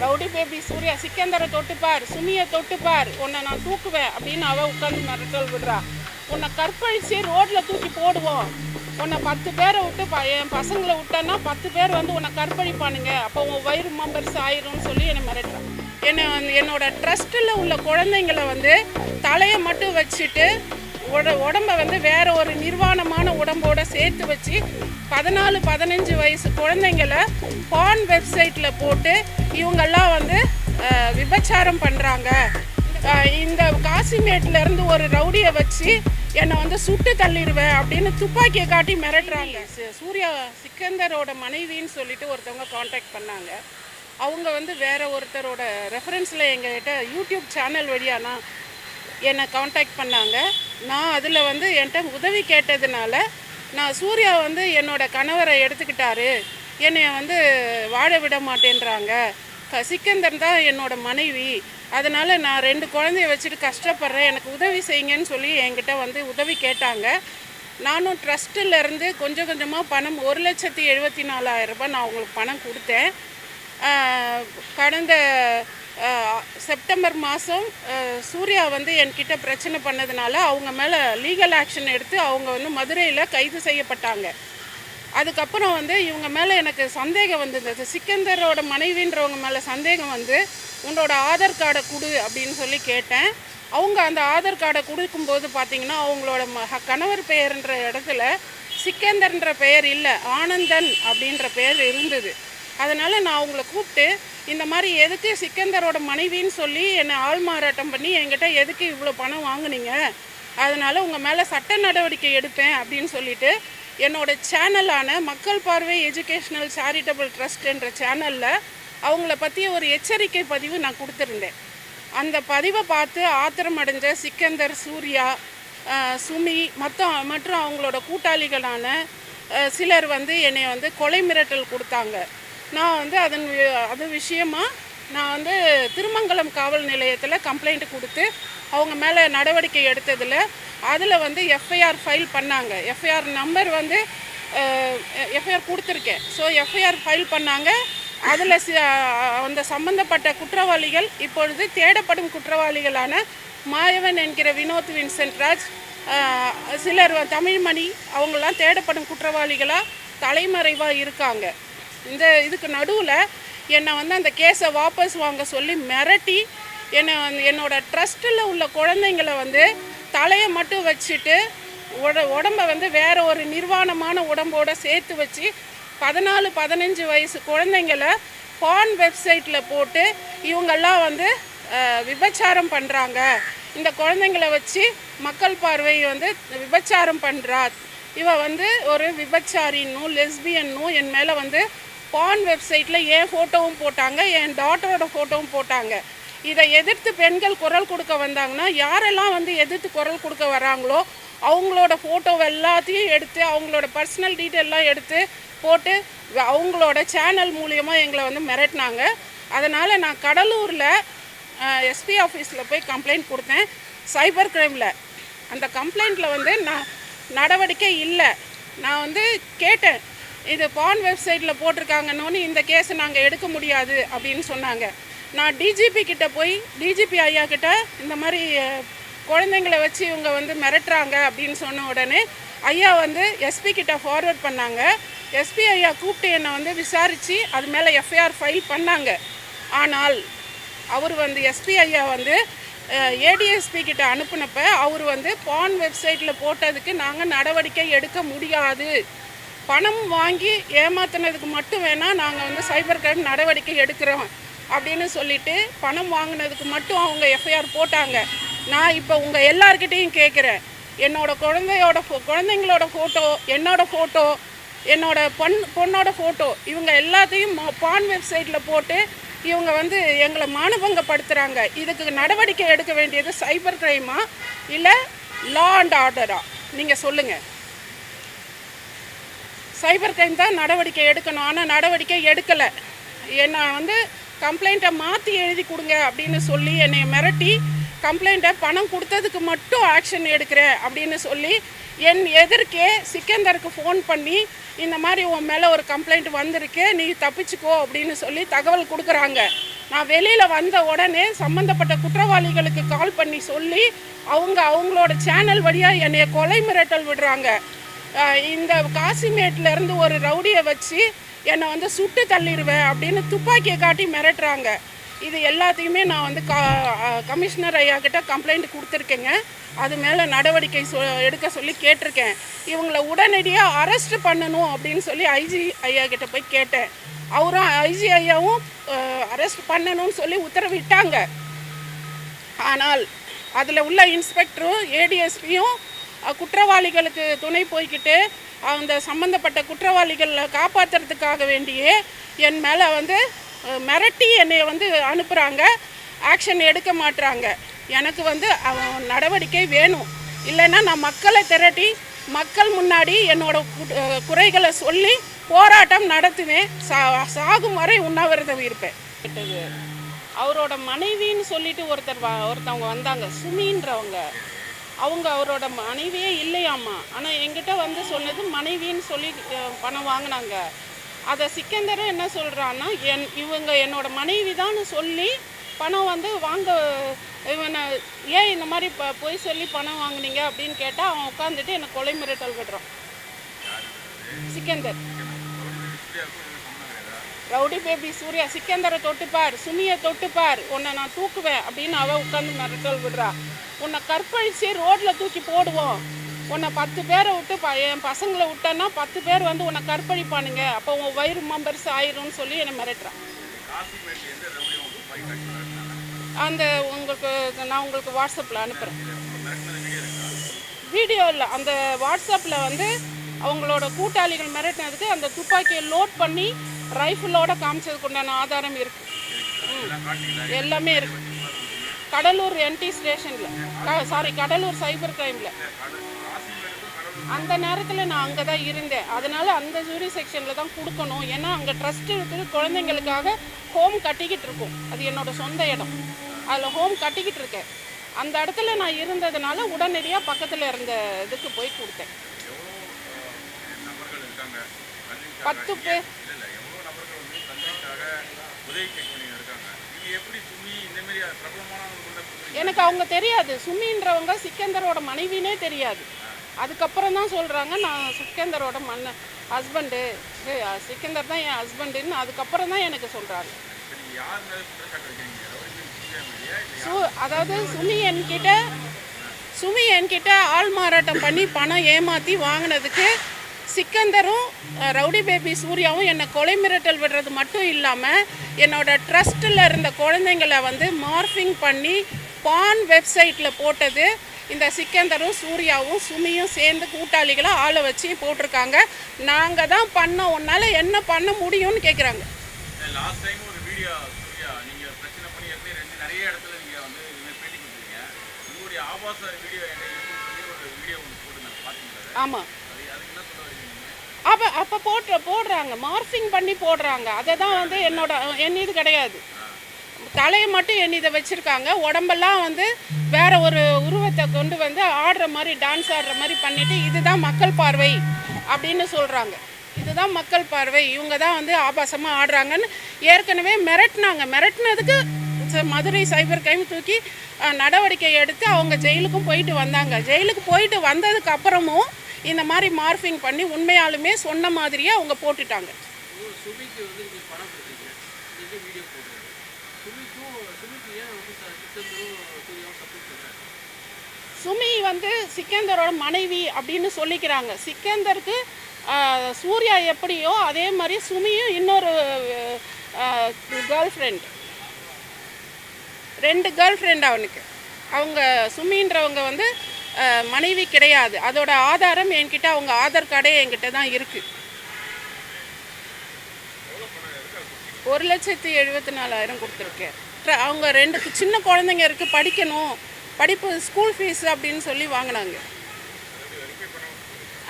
Rowdy baby Surya சிக்கந்தரை தொட்டுப்பார் சுமியை தொட்டுப்பார். உன்னை நான் தூக்குவேன் அப்படின்னு அவ உட்காந்து மிரட்டல் விடுறா. உன்னை கற்பழிச்சு ரோட்ல தூக்கி போடுவோம். உன்னை பத்து பேரை விட்டு ப என் பசங்களை விட்டேன்னா பத்து பேர் வந்து உன்னை கற்பழிப்பானுங்க. அப்போ உன் வயிறு மெம்பர்ஸ் ஆயிரும்னு சொல்லி என்னை மிரட்டுறான் என்னை வந்து என்னோட ட்ரஸ்ட்டில் உள்ள குழந்தைங்களை வந்து தலையை மட்டும் வச்சுட்டு உட உடம்ப வந்து வேற ஒரு நிர்வாணமான உடம்போட சேர்த்து வச்சு பதினாலு பதினஞ்சு வயசு குழந்தைங்களை பான் வெப்சைட்டில் போட்டு இவங்கெல்லாம் வந்து விபச்சாரம் பண்ணுறாங்க இந்த காசிமேட்லேருந்து ஒரு ரவுடியை வச்சு என்னை வந்து சுட்டு தள்ளிடுவேன் அப்படின்னு துப்பாக்கியை காட்டி மிரட்டுறாங்க. சூர்யா சிக்கந்தரோட மனைவின்னு சொல்லிட்டு ஒருத்தவங்க காண்டாக்ட் பண்ணாங்க. அவங்க வந்து வேற ஒருத்தரோட ரெஃபரன்ஸில் எங்கள்கிட்ட யூடியூப் சேனல் வழியானா என்னை காண்டாக்ட் பண்ணாங்க. நான் அதில் வந்து என்கிட்ட உதவி கேட்டதுனால நான் சூர்யா வந்து என்னோட கணவரை எடுத்துக்கிட்டாரு. என்னை வந்து வாழ விட மாட்டேன்றாங்க. க- சிக்கந்தர் தான் என்னோட மனைவி. அதனால் நான் ரெண்டு குழந்தைய வச்சுட்டு கஷ்டப்படுறேன். எனக்கு உதவி செய்யுங்கன்னு சொல்லி என்கிட்ட வந்து உதவி கேட்டாங்க. நானும் ட்ரஸ்ட்டிலேருந்து கொஞ்சம் கொஞ்சமாக பணம் ஒரு லட்சத்தி எழுபத்தி நாலாயிரம் ரூபாய் நான் அவங்களுக்கு பணம் கொடுத்தேன். கடந்த செப்டம்பர் மாதம் சூர்யா வந்து என்கிட்ட பிரச்சனை பண்ணதுனால அவங்க மேலே லீகல் ஆக்ஷன் எடுத்து அவங்க வந்து மதுரையில் கைது செய்யப்பட்டாங்க. அதுக்கப்புறம் வந்து இவங்க மேலே எனக்கு சந்தேகம் வந்தது சிக்கந்தரோட மனைவின்றவங்க மேலே சந்தேகம் வந்து உன்னோட ஆதார் கார்டை கொடு அப்படின்னு சொல்லி கேட்டேன். அவங்க அந்த ஆதார் கார்டை கொடுக்கும்போது பார்த்தீங்கன்னா அவங்களோட ம- கணவர் பெயர்ன்ற இடத்துல சிக்கந்தர்ன்ற பெயர் இல்லை ஆனந்தன் அப்படின்ற பெயர் இருந்தது. அதனால் நான் அவங்கள கூப்பிட்டு இந்த மாதிரி எதுக்கு சிக்கந்தரோட மனைவின்னு சொல்லி என்னை ஆள் மாறாட்டம் பண்ணி என்கிட்ட எதுக்கு இவ்வளோ பணம் வாங்குனீங்க? அதனால் உங்கள் மேலே சட்ட நடவடிக்கை எடுப்பேன் அப்படின்னு சொல்லிட்டு என்னோட சேனலான மக்கள் பார்வை எஜுகேஷ்னல் சேரிட்டபிள் ட்ரஸ்ட் என்ற சேனலில் அவங்கள பற்றி ஒரு எச்சரிக்கை பதிவு நான் கொடுத்துருந்தேன். அந்த பதிவை பார்த்து ஆத்திரம் அடைஞ்ச சிக்கந்தர் சூர்யா சுமி மற்ற மற்றும் அவங்களோட கூட்டாளிகளான சிலர் வந்து என்னை வந்து கொலை மிரட்டல் கொடுத்தாங்க. நான் வந்து அதன் அது விஷயமாக நான் வந்து திருமங்கலம் காவல் நிலையத்தில் கம்ப்ளைண்ட் கொடுத்து அவங்க மேலே நடவடிக்கை எடுத்ததில் அதில் வந்து எஃப்ஐஆர் ஃபைல் பண்ணாங்க. எஃப்ஐஆர் நம்பர் வந்து எஃப்ஐஆர் கொடுத்துருக்கேன். ஸோ எஃப்ஐஆர் ஃபைல் பண்ணாங்க. அதில் அந்த சம்பந்தப்பட்ட குற்றவாளிகள் இப்பொழுது தேடப்படும் குற்றவாளிகளான மாயவன் என்கிற வினோத் வின்சென்ட் ராஜ் சிலர் தமிழ்மணி அவங்களாம் தேடப்படும் குற்றவாளிகளாக தலைமறைவாக இருக்காங்க. இந்த இதுக்கு நடுவில் என்னை வந்து அந்த கேஸை வாபஸ் வாங்க சொல்லி மிரட்டி என்னை வந்து என்னோடய ட்ரஸ்ட்டில் உள்ள குழந்தைங்களை வந்து தலையை மட்டும் வச்சுட்டு உட உடம்ப வந்து வேறு ஒரு நிர்வாணமான உடம்போட சேர்த்து வச்சு பதினாலு பதினஞ்சு வயசு குழந்தைங்களை பான் வெப்சைட்டில் போட்டு இவங்கெல்லாம் வந்து விபச்சாரம் பண்ணுறாங்க இந்த குழந்தைங்களை வச்சு மக்கள் பார்வை வந்து விபச்சாரம் பண்ணுறா இவ வந்து ஒரு விபச்சாரின்னும் லெஸ்பியன்னும் என் மேலே வந்து பான் வெப்சைட்டில் என் ஃபோட்டோவும் போட்டாங்க என் டாட்டரோட ஃபோட்டோவும் போட்டாங்க. இதை எதிர்த்து பெண்கள் குரல் கொடுக்க வந்தாங்கன்னா யாரெல்லாம் வந்து எதிர்த்து குரல் கொடுக்க வராங்களோ அவங்களோட ஃபோட்டோ எல்லாத்தையும் எடுத்து அவங்களோட பர்சனல் டீட்டெயிலாம் எடுத்து போட்டு அவங்களோட சேனல் மூலியமாக எங்களை வந்து மிரட்டினாங்க. அதனால் நான் கடலூரில் எஸ்பி ஆஃபீஸில் போய் கம்ப்ளைண்ட் கொடுத்தேன். சைபர் கிரைமில் அந்த கம்ப்ளைண்ட்டில் வந்து நான் நடவடிக்கை இல்லை. நான் வந்து கேட்டேன். இது பான் வெப்சைட்டில் போட்டிருக்காங்கன்னு இந்த கேஸை நாங்கள் எடுக்க முடியாது அப்படின்னு சொன்னாங்க. நான் டிஜிபி கிட்ட போய் டிஜிபி ஐயா கிட்ட இந்த மாதிரி குழந்தைங்களை வச்சு இவங்க வந்து மிரட்டுறாங்க அப்படின்னு சொன்ன உடனே ஐயா வந்து எஸ்பி கிட்ட ஃபார்வர்ட் பண்ணாங்க. எஸ்பி ஐயா கூப்பிட்டு என்னை வந்து விசாரித்து அது மேலே எஃப்ஐஆர் ஃபைல் பண்ணாங்க. ஆனால் அவர் வந்து எஸ்பி ஐயா வந்து ஏடிஎஸ்பி கிட்ட அனுப்புனப்ப அவர் வந்து பான் வெப்சைட்டில் போட்டதுக்கு நாங்கள் நடவடிக்கை எடுக்க முடியாது. பணம் வாங்கி ஏமாத்தினதுக்கு மட்டும் வேணால் நாங்கள் வந்து சைபர் கிரைம் நடவடிக்கை எடுக்கிறோம் அப்படின்னு சொல்லிட்டு பணம் வாங்கினதுக்கு மட்டும் அவங்க எஃப்ஐஆர் போட்டாங்க. நான் இப்போ உங்கள் எல்லார்கிட்டேயும் கேட்குறேன் என்னோட குழந்தையோட ஃபோ குழந்தைங்களோட ஃபோட்டோ என்னோட ஃபோட்டோ என்னோட பொன் பொண்ணோட ஃபோட்டோ இவங்க எல்லாத்தையும் பான் வெப்சைட்டில் போட்டு இவங்க வந்து எங்களை மானபங்கப்படுத்துகிறாங்க இதுக்கு நடவடிக்கை எடுக்க வேண்டியது சைபர் கிரைமா இல்லை லா அண்ட் ஆர்டரா நீங்கள் சொல்லுங்கள் சைபர் கிரைம் தான் நடவடிக்கை எடுக்கணும். ஆனால் நடவடிக்கை எடுக்கலை. என்னை வந்து கம்ப்ளைண்ட்டை மாற்றி எழுதி கொடுங்க அப்படின்னு சொல்லி என்னை மிரட்டி கம்ப்ளைண்ட்டை பணம் கொடுத்ததுக்கு மட்டும் ஆக்ஷன் எடுக்கிறேன் அப்படின்னு சொல்லி என் எதிர்க்கே சிக்கந்தருக்கு ஃபோன் பண்ணி இந்த மாதிரி உன் மேலே ஒரு கம்ப்ளைண்ட் வந்திருக்கு நீ தப்பிச்சுக்கோ அப்படின்னு சொல்லி தகவல் கொடுக்குறாங்க. நான் வெளியில் வந்த உடனே சம்மந்தப்பட்ட குற்றவாளிகளுக்கு கால் பண்ணி சொல்லி அவங்க அவங்களோட சேனல் வழியாக என்னைய கொலை மிரட்டல் விடுறாங்க. இந்த காசிமேட்லேருந்து ஒரு ரவுடியை வச்சு என்னை வந்து சுட்டு தள்ளிடுவேன் அப்படின்னு துப்பாக்கியை காட்டி மிரட்டுறாங்க. இது எல்லாத்தையுமே நான் வந்து கா கமிஷனர் ஐயா கிட்ட கம்ப்ளைண்ட் கொடுத்துருக்கேங்க. அது மேலே நடவடிக்கை சொ எடுக்க சொல்லி கேட்டிருக்கேன். இவங்களை உடனடியாக அரெஸ்ட் பண்ணணும் அப்படின்னு சொல்லி ஐஜி ஐயா கிட்ட போய் கேட்டேன். அவரும் ஐஜி ஐயாவும் அரெஸ்ட் பண்ணணும்னு சொல்லி உத்தரவிட்டாங்க. ஆனால் அதில் உள்ள இன்ஸ்பெக்டரும் ஏடிஎஸ்பியும் குற்றவாளிகளுக்கு துணை போய்க்கிட்டு அந்த சம்மந்தப்பட்ட குற்றவாளிகளை காப்பாற்றுறதுக்காக வேண்டியே என் மேலே வந்து மிரட்டி என்னை வந்து அனுப்புகிறாங்க ஆக்ஷன் எடுக்க மாட்றாங்க. எனக்கு வந்து அவன் நடவடிக்கை வேணும். இல்லைன்னா நான் மக்களை திரட்டி மக்கள் முன்னாடி என்னோட குறைகளை சொல்லி போராட்டம் நடத்துவேன். சா சாகும் வரை உண்ணாவிரதம் இருப்பேன். அவரோட மனைவின்னு சொல்லிட்டு ஒருத்தர் ஒருத்தவங்க வந்தாங்க. சுமின்றவங்க. அவங்க அவரோட மனைவியே இல்லையாம்மா. ஆனால் என்கிட்ட வந்து சொன்னது மனைவின்னு சொல்லி பணம் வாங்கினாங்க. அதை சிக்கந்தரும் என்ன சொல்கிறான்னா என் இவங்க என்னோட மனைவி தான் சொல்லி பணம் வந்து வாங்க இவனை ஏன் இந்த மாதிரி இப்போ பொய் சொல்லி பணம் வாங்குனீங்க அப்படின்னு கேட்டால் அவன் உட்காந்துட்டு என்னை கொலை மிரட்டல் விடுறான். சிக்கந்தர். ரவுடி பேபி சூர்யா சிக்கந்தரை தொட்டுப்பார் சுமியை தொட்டுப்பார் உன்னை நான் தூக்குவேன் அப்படின்னு அவள் உட்காந்து மிரட்டல் விடுறா. உன்னை கற்பழிச்சு ரோட்டில் தூக்கி போடுவோம். உன்னை பத்து பேரை விட்டு ப என் பசங்களை விட்டேன்னா பத்து பேர் வந்து உன்னை கற்பழிப்பானுங்க. அப்போ உன் வயிறு மெம்பர்ஸ் ஆயிரும்னு சொல்லி என்னை மிரட்டுறான். அந்த உங்களுக்கு நான் உங்களுக்கு வாட்ஸ்அப்பில் அனுப்புகிறேன் வீடியோ இல்லை அந்த வாட்ஸ்அப்பில் வந்து அவங்களோட கூட்டாளிகள் மிரட்டினதுக்கு அந்த துப்பாக்கியை லோட் பண்ணி ரைஃபிளோட காமிச்சதுக்கு உண்டான ஆதாரம் இருக்குது ம். எல்லாமே இருக்குது கடலூர் என்டி ஸ்டேஷனில். சாரி கடலூர் சைபர் கிரைமில். அந்த நேரத்தில் நான் அங்கே தான் இருந்தேன். அதனால் அந்த ஜூரி செக்ஷனில் தான் கொடுக்கணும். ஏன்னா அங்கே ட்ரஸ்ட் இருக்குது. குழந்தைங்களுக்காக ஹோம் கட்டிக்கிட்டு இருக்கும். அது என்னோட சொந்த இடம். அதில் ஹோம் கட்டிக்கிட்டு இருக்கேன். அந்த இடத்துல நான் இருந்ததுனால உடனடியாக பக்கத்தில் இருந்த இதுக்கு போய் கொடுத்தேன். பத்து பேர். எனக்கு அவங்க தெரியாது. சுமின்றவங்க சிக்கந்தரோட மனைவினே தெரியாது. அதுக்கப்புறம் தான் சொல்கிறாங்க நான் சிக்கந்தரோட மன்ன ஹஸ்பண்டு சிக்கந்தர் தான் என் ஹஸ்பண்டுன்னு அதுக்கப்புறம் தான் எனக்கு சொல்கிறாங்க சு அதாவது சுமி என்கிட்ட சுமி என்கிட்ட ஆள் மாறாட்டம் பண்ணி பணம் ஏமாற்றி வாங்கினதுக்கு சிக்கந்தரும் ரவுடி பேபி சூர்யாவும் என்னை கொலை மிரட்டல் விடுறது மட்டும் இல்லாமல் என்னோட ட்ரஸ்ட்டில் இருந்த குழந்தைங்களை வந்து மார்ஃபிங் பண்ணி பான் வெப்சைட்டில் போட்டது. இந்த சிக்கந்தரும் சூர்யாவும் சுமியும் சேர்ந்து கூட்டாளிகளை ஆளை வச்சு போட்டிருக்காங்க. நாங்கள் தான் பண்ணோம். உன்னால் என்ன பண்ண முடியும்னு கேட்குறாங்க ஆமாம் அப்போ அப்போ போட்டு போடுறாங்க. மார்ஃபிங் பண்ணி போடுறாங்க. அதை தான் வந்து என்னோட என் இது கிடையாது. தலையை மட்டும் என் இதை வச்சுருக்காங்க. உடம்பெல்லாம் வந்து வேற ஒரு உருவத்தை கொண்டு வந்து ஆடுற மாதிரி டான்ஸ் ஆடுற மாதிரி பண்ணிவிட்டு இதுதான் மக்கள் பார்வை அப்படின்னு சொல்கிறாங்க இதுதான் மக்கள் பார்வை. இவங்க தான் வந்து ஆபாசமாக ஆடுறாங்கன்னு ஏற்கனவே மிரட்டினாங்க. மிரட்டினதுக்கு ச- மதுரை சைபர் கிரைம் தூக்கி நடவடிக்கை எடுத்து அவங்க ஜெயிலுக்கும் போயிட்டு வந்தாங்க. ஜெயிலுக்கு போயிட்டு வந்ததுக்கு அப்புறமும் இந்த மாதிரி மார்ஃபிங் பண்ணி உண்மையாலுமே சொன்ன மாதிரியே அவங்க போட்டுட்டாங்க. சுமி வந்து சிக்கந்தரோட மனைவி அப்படின்னு சொல்லிக்கிறாங்க. சிக்கந்தருக்கு சூர்யா எப்படியோ அதே மாதிரி சுமியும் இன்னொரு கேர்ள் ஃப்ரெண்ட் ரெண்டு கேர்ள் ஃப்ரெண்ட் அவனுக்கு. அவங்க சுமின்றவங்க வந்து மனைவி கிடையாது. அதோட ஆதாரம் என்கிட்ட அவங்க ஆதார் கார்டே என்கிட்ட தான் இருக்குது ஒரு லட்சத்தி எழுபத்தி நாலாயிரம் கொடுத்துருக்கேன் அவங்க ரெண்டு சின்ன குழந்தைங்க இருக்குது படிக்கணும். படிப்பு ஸ்கூல் ஃபீஸ் அப்படின்னு சொல்லி வாங்கினாங்க.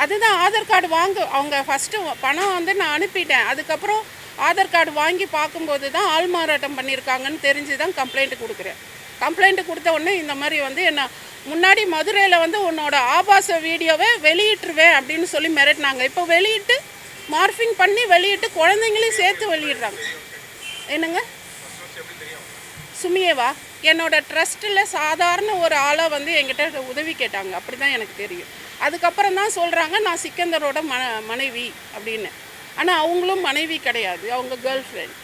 அதுதான் ஆதார் கார்டு வாங்க அவங்க ஃபஸ்ட்டு பணம் வந்து நான் அனுப்பிட்டேன். அதுக்கப்புறம் ஆதார் கார்டு வாங்கி பார்க்கும்போது தான் ஆள் மாறாட்டம் பண்ணியிருக்காங்கன்னு தெரிஞ்சு தான் கம்ப்ளைண்ட் கொடுக்குறேன். கம்ப்ளைண்ட் கொடுத்த உடனே இந்த மாதிரி வந்து என்ன முன்னாடி மதுரையில் வந்து உன்னோட ஆபாச வீடியோவை வெளியிட்டுருவேன் அப்படின்னு சொல்லி மிரட்டினாங்க. இப்போ வெளியிட்டு மார்ஃபிங் பண்ணி வெளியிட்டு குழந்தைங்களையும் சேர்த்து வெளியிடுறாங்க. என்னங்க? சுமியேவா? என்னோட ட்ரஸ்ட்டில் சாதாரண ஒரு ஆளாக வந்து என்கிட்ட உதவி கேட்டாங்க. அப்படி தான் எனக்கு தெரியும். அதுக்கப்புறம் தான் சொல்கிறாங்க நான் சிக்கந்தரோட ம மனைவி அப்படின்னு. ஆனால் அவங்களும் மனைவி கிடையாது. அவங்க கேர்ள் ஃப்ரெண்ட்